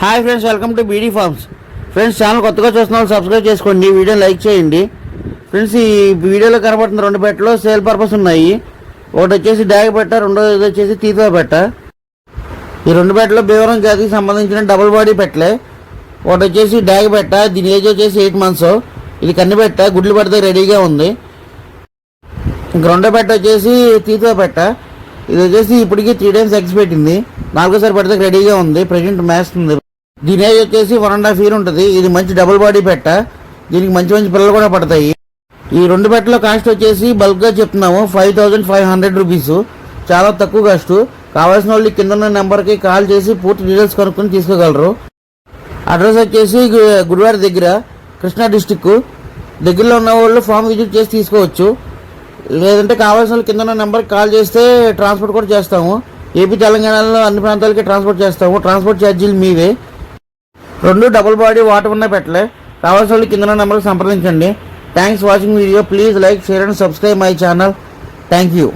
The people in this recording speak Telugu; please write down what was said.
Hi friends welcome to BD farms. Friends channel కొత్తగా చూస్తున్న వాళ్ళు సబ్స్క్రైబ్ చేసుకోండి వీడియో లైక్ చేయండి. ఫ్రెండ్స్ ఈ వీడియోలో కనబడుతున్న రెండు బెట్టలో సేల్ పర్పస్ ఉన్నాయి. ఒకటి వచ్చేసి డాగ్ పెట్ట రెండోది వచ్చేసి తీతో పెట్ట. ఈ రెండు బెట్టలో భీవరం జాతికి సంబంధించిన డబుల్ బాడీ పెట్టలే. ఒకటి వచ్చేసి డాగ పెట్ట దీని ఏజ్ వచ్చేసి ఎయిట్ మంత్స్. ఇది కన్ను బెట్ట గుడ్లు పడితే రెడీగా ఉంది. ఇంక రెండో బెట్ట వచ్చేసి తీతో పెట్ట. ఇది వచ్చేసి ఇప్పటికి త్రీ టైమ్స్ ఎగ్స్ పెట్టింది. నాలుగోసారి పెడితే రెడీగా ఉంది. ప్రజెంట్ మేస్తుంది దీని ఏజ్ వచ్చేసి వన్ అండ్ హాఫ్ ఇయర్ ఉంటుంది. ఇది మంచి డబుల్ బాడీ పెట్ట. దీనికి మంచి మంచి పిల్లలు కూడా పడతాయి. ఈ రెండు పెట్టల కాస్ట్ వచ్చేసి బల్క్గా చెప్తున్నాము. Five thousand five hundred rupees చాలా తక్కువ కాస్ట్ కావాల్సిన వాళ్ళు కింద ఉన్న నెంబర్కి కాల్ చేసి పూర్తి డీటెయిల్స్ కనుక్కొని తీసుకోగలరు. అడ్రస్ వచ్చేసి గు- గుడివాడ దగ్గర కృష్ణా డిస్టిక్ దగ్గరలో ఉన్న వాళ్ళు ఫామ్ విజిట్ చేసి తీసుకోవచ్చు. లేదంటే కావాల్సిన వాళ్ళు కింద ఉన్న నెంబర్కి కాల్ చేస్తే ట్రాన్స్పోర్ట్ కూడా చేస్తాము. ఏపీ తెలంగాణలో అన్ని ప్రాంతాలకి ట్రాన్స్పోర్ట్ చేస్తాము. ట్రాన్స్పోర్ట్ ఛార్జీలు మీవే. రెండు డబుల్ బాడీ వాటర్ ఉన్న పెట్టలే. కావాల్సిన వాళ్ళు కింద నెంబర్కి సంప్రదించండి. Thanks watching video please like share and subscribe my channel thank you